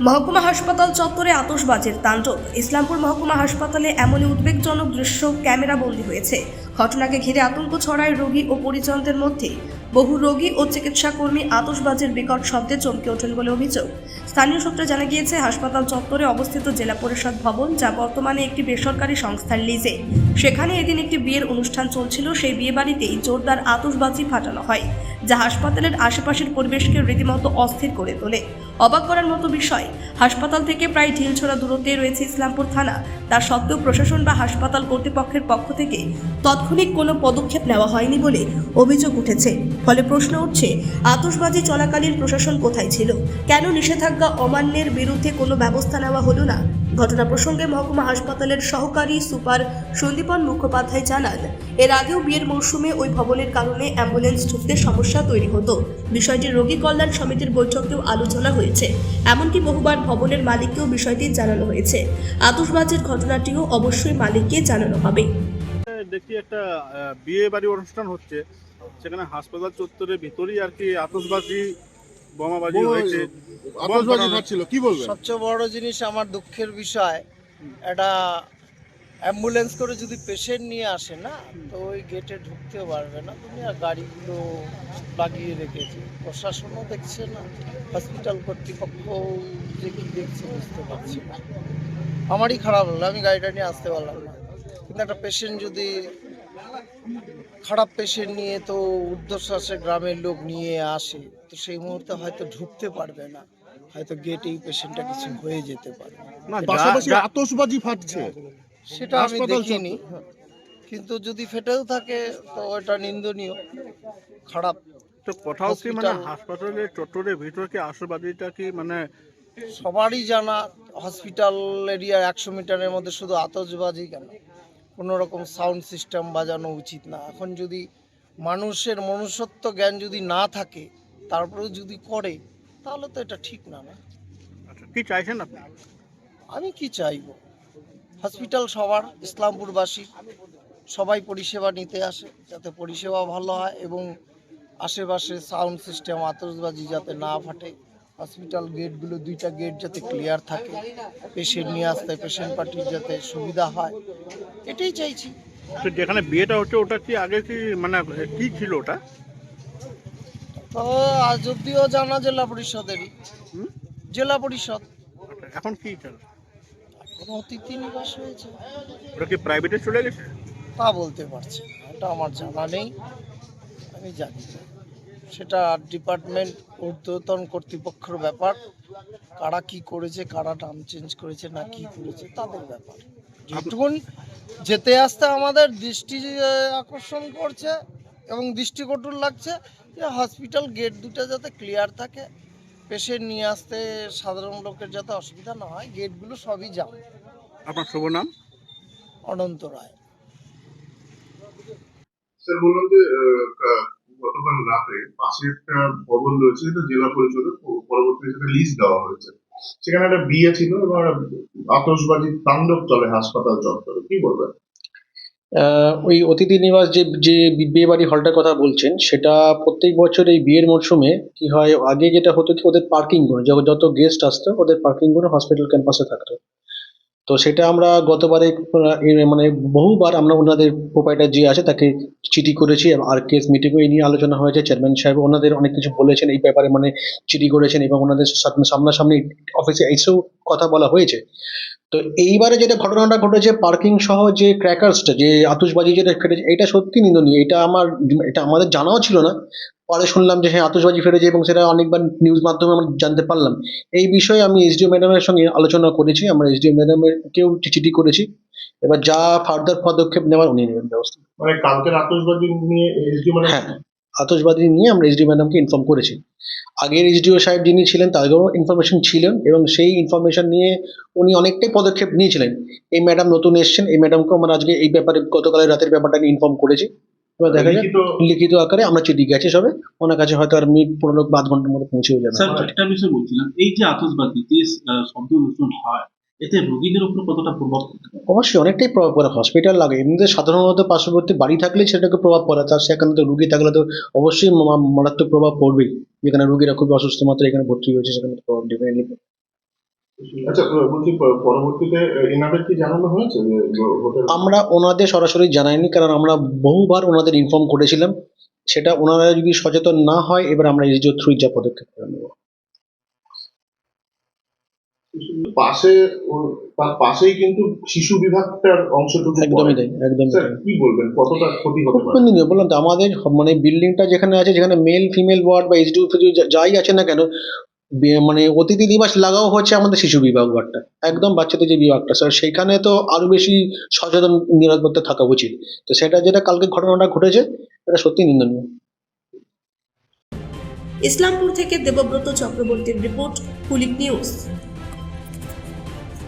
মহকুমা হাসপাতাল চত্বরে আতশবাজির তাণ্ডব। ইসলামপুর মহকুমা হাসপাতালে এমনই উদ্বেগজনক দৃশ্য ক্যামেরা বন্দী হয়েছে। ঘটনাকে ঘিরে আতঙ্ক ছড়ায় রোগী ও পরিজনদের মধ্যে। বহু রোগী ও চিকিৎসা কর্মী আতশবাজির বিকট শব্দে চমকে ওঠেন বলে অভিযোগ। স্থানীয় সূত্রে জানা গিয়েছে, হাসপাতাল চত্বরে অবস্থিত জেলা পরিষদ ভবন, যা বর্তমানে একটি বেসরকারি সংস্থার লিজে। সেখানে এদিন একটি বিয়ের অনুষ্ঠান চলছিল। সেই বিয়ে বাড়িতেই জোরদার আতসবাজি ফাটানো হয়, যা হাসপাতালের আশেপাশের পরিবেশকে রীতিমতো অস্থির করে তোলে। অবাক করার মতো বিষয়। হাসপাতাল থেকে প্রায় ঢিলছোড়া দূরত্বে রয়েছে ইসলামপুর থানা। তার সত্ত্বেও প্রশাসন বা হাসপাতাল কর্তৃপক্ষের পক্ষ থেকে তাৎক্ষণিক কোনো পদক্ষেপ নেওয়া হয়নি বলে অভিযোগ উঠেছে। ফলে প্রশ্ন উঠছে, আতশবাজি চলাকালীন প্রশাসন কোথায় ছিল? কেন নিষেধাজ্ঞা অমান্যের বিরুদ্ধে কোনো ব্যবস্থা নেওয়া হলো না? ঘটনা প্রসঙ্গে মহকুমা হাসপাতালের সহকারী সুপার সন্দীপন মুখোপাধ্যায় জানান, এর আগেও বিয়ের মৌসুমে ওই ভবনের কারণে অ্যাম্বুলেন্স ঢুকতে সমস্যা তৈরি হতো। বিষয়টি রোগী কল্যাণ সমিতির বৈঠকেও আলোচনা হয়েছে। এমনকি বহুবার ভবনের মালিককেও বিষয়টি জানানো হয়েছে। আতশবাজির ঘটনাটিও অবশ্যই মালিককে জানানো হবে। দেখি একটা বিয়ে বাড়ি অনুষ্ঠান হচ্ছে। সেখানে হাসপাতাল চত্বরের ভিতরেই আর কি আতশবাজি বোমাবাজি হয়েছে আতশবাজি ফাটছিল কি বলবেন? সবচেয়ে বড় জিনিস আমার দুঃখের বিষয় একটা অ্যাম্বুলেন্স করে যদি পেশেন্ট নিয়ে আসে না তো ওই গেটে ঢুকতেও পারবে না। দুনিয়া গাড়িগুলো লাগিয়ে রেখেছে। প্রশাসনও দেখছে না হসপিটাল কর্তৃপক্ষ যে কি দেখছে বুঝতে পারছি না। আমারই খারাপ হলো আমি গাড়িটা নিয়ে আসতে পারলাম না। কিন্তু একটা পেশেন্ট যদি খারাপ পেশেন্ট নিয়ে তো ঊর্ধ্বশ্বাসে গ্রামের লোক নিয়ে আসে তো সেই মুহূর্তে হয়তো ঢুকতে পারবে না। হয়তো গেটেই পেশেন্টটা কিছু হয়ে যেতে পারে। পাশাপাশি আতশবাজি ফাটছে। সেটা আমি দেখিনি। কিন্তু যদি ফেটেও থাকে তো এটা নিন্দনীয়। খারাপ। তো কোথাও কি মানে হাসপাতালের চত্বরের ভিতরে কি আতশবাজিটা কি মানে সবারই জানা হসপিটাল এরিয়ার একশো মিটারের মধ্যে শুধু আতশবাজি কেন? কোনো রকম সাউন্ড সিস্টেম বাজানো উচিত না। এখন যদি মানুষের মনুষ্যত্ব জ্ঞান যদি না থাকে তারপরেও যদি করে তাহলে তো এটা ঠিক না না? আচ্ছা, কি চাইছেন আপনি? আমি কি চাইব? হসপিটাল সবার ইসলামপুরবাসী সবাই পরিষেবা নিতে আসে যাতে পরিষেবা ভালো হয় এবং আশেপাশে সাউন্ড সিস্টেম আতশবাজি যাতে না ফাটে। হসপিটাল গেটগুলো দুইটা গেট যাতে ক্লিয়ার থাকে। পেশেন্ট নিয়ে আসতে পেশেন্ট পার্টির যাতে সুবিধা হয়। এটাই চাইছি। তো যেখানে বিয়েটা হচ্ছে ওটা কি আগে কি মানে কি ছিল ওটা? তো আজ অব্দিও জানা জেলা পরিষদেরই। জেলা পরিষদ। আচ্ছা, এখন কি কোনো অতিথি নিবাস হয়েছে। ওটা কি প্রাইভেটে চলে গেছে? তা বলতে পারছি এটা আমার জানা নেই। আমি জানি না। সেটা ডিপার্টমেন্ট ঊর্ধ্বতন কর্তৃপক্ষের ব্যাপার। কারা কি করেছে কারা নাম চেঞ্জ করেছে না কি করেছে তাদের ব্যাপার। যেটুকুন যেতে আসতে আমাদের দৃষ্টি আকর্ষণ করছে এবং দৃষ্টিকটুর লাগছে যে হসপিটাল গেট দুটো যাতে ক্লিয়ার থাকে পেশেন্ট নিয়ে আসতে সাধারণ লোকের যাতে অসুবিধা না হয় গেটগুলো সবই যাও আপনার শুভ নাম? অনন্ত রায়। স্যার বললাম যে গতকাল রাতে পাশে একটা ভবন রয়েছে যেটা জেলা পরিষদের প- পরবর্তীতে সেটা লিজ দেওয়া হয়েছে। সেখানে একটা বিয়ে ছিল এবং আতশবাজির তাণ্ডব চলে, হাসপাতাল চত্বরে। কি বলবেন? ওই অতিথি নিবাস যে যে বিয়ে বাড়ি হলটার কথা বলছেন, সেটা প্রত্যেক বছর এই বিয়ের মরশুমে কি হয়, আগে যেটা হতো কি, ওদের পার্কিং করে যত- গেস্ট আসতো, ওদের পার্কিং করে হসপিটাল ক্যাম্পাসে থাকতো। তো সেটা আমরা গতবারে মানে বহুবার আমরা ওনাদের প্রোপাইটার যে আছে তাকে চিঠি করেছি আর কেস মিটিংও এই নিয়ে আলোচনা হয়েছে। চেয়ারম্যান সাহেব ওনাদের অনেক কিছু বলেছেন এই ব্যাপারে মানে চিঠি করেছেন এবং ওনাদের সামনে- সামনাসামনি অফিসে এসেও কথা বলা হয়েছে। তো এইবারে যেটা ঘটনাটা ঘটেছে পার্কিং সহ যে ক্র্যাকার্সটা যে আতশবাজি যেটা ফেটেছে এটা সত্যি নিন্দনীয়। এটা আমার এটা আমাদের জানাও ছিল না। পরে শুনলাম যে হ্যাঁ আতশবাজি ফেটেছে এবং সেটা অনেকবার নিউজ মাধ্যমে আমরা জানতে পারলাম। এই বিষয়ে আমি এসডিও ম্যাডামের সঙ্গে আলোচনা করেছি। আমরা এসডিও ম্যাডামের কেউ চিঠি করেছি। এবার যা ফার্দার পদক্ষেপ নেওয়ার উনি নেবেন ব্যবস্থা। মানে কালকের আতশবাজি নিয়ে এসডি মানে আতশবাজি নিয়ে আমরা এসডিও ম্যাডামকে ইনফর্ম করেছি। আগের এসডিও সাহেব যিনি ছিলেন তাদেরও ইনফরমেশন ছিলেন এবং সেই ইনফরমেশন নিয়ে উনি অনেকটাই পদক্ষেপ নিয়েছিলেন। এই ম্যাডাম নতুন এসেছেন এই ম্যাডামকে আমরা আজকে এই ব্যাপারে গতকালের রাতের ব্যাপারটা নিয়ে ইনফর্ম করেছি। এবার দেখা যাক লিখিত আকারে আমরা চিঠি গেছে সবে। ওনার কাছে হয়তো আর মিনিট পনেরো আধ ঘণ্টার মধ্যে পৌঁছেও যাবে। একটা বিষয় বলছিলাম এই যে আতশবাজি যে শব্দ দূষণ হয় এতে রোগীদের উপর কতটা প্রভাব অবশ্যই অনেকটাই প্রভাব পড়ে। হসপিটাল লাগে। এমনিতে সাধারণত পার্শ্ববর্তী বাড়ি থাকলে সেটাকে প্রভাব পড়ে। তার সেখানে তো রুগী থাকলে তো অবশ্যই মারাত্মক প্রভাব পড়বেই। যেখানে রুগীরা খুব অসুস্থ মাত্রায় এখানে ভর্তি হয়েছে সেখানে প্রভাব ডেফিনেটলি আচ্ছা বলছি পরবর্তীতে এনাদের কি জানানো হয়েছে যে ভ- ভোটের আমরা ওনাদের সরাসরি জানাইনি কারণ আমরা বহুবার ওনাদের ইনফর্ম করেছিলাম। সেটা ওনারা যদি সচেতন না হয় এবার আমরা এসডিও থ্রুই যা পদক্ষেপ নেব। পাশে তার পাশেই কিন্তু শিশু বিভাগটার অংশটুকু একদমই। তাই একদমই স্যার কি বলবেন? কতটা ক্ষতি হতে খুব বললাম তো আমাদের মানে বিল্ডিংটা যেখানে আছে যেখানে মেল ফিমেল ওয়ার্ড বা এইচডিউ যাই আছে না কেন মানে অতিথি নিবাস লাগাও হচ্ছে আমাদের শিশু বিভাগ ওয়ার্ডটা একদম বাচ্চাদের যে বিভাগটা স্যার সেখানে তো আরও বেশি সচেতন নিরাপত্তা থাকা উচিত। তো সেটা যেটা কালকে ঘটনাটা ঘটেছে এটা সত্যি নিন্দনীয়। ইসলামপুর থেকে দেবব্রত চক্রবর্তীর রিপোর্ট কুলিক নিউজ।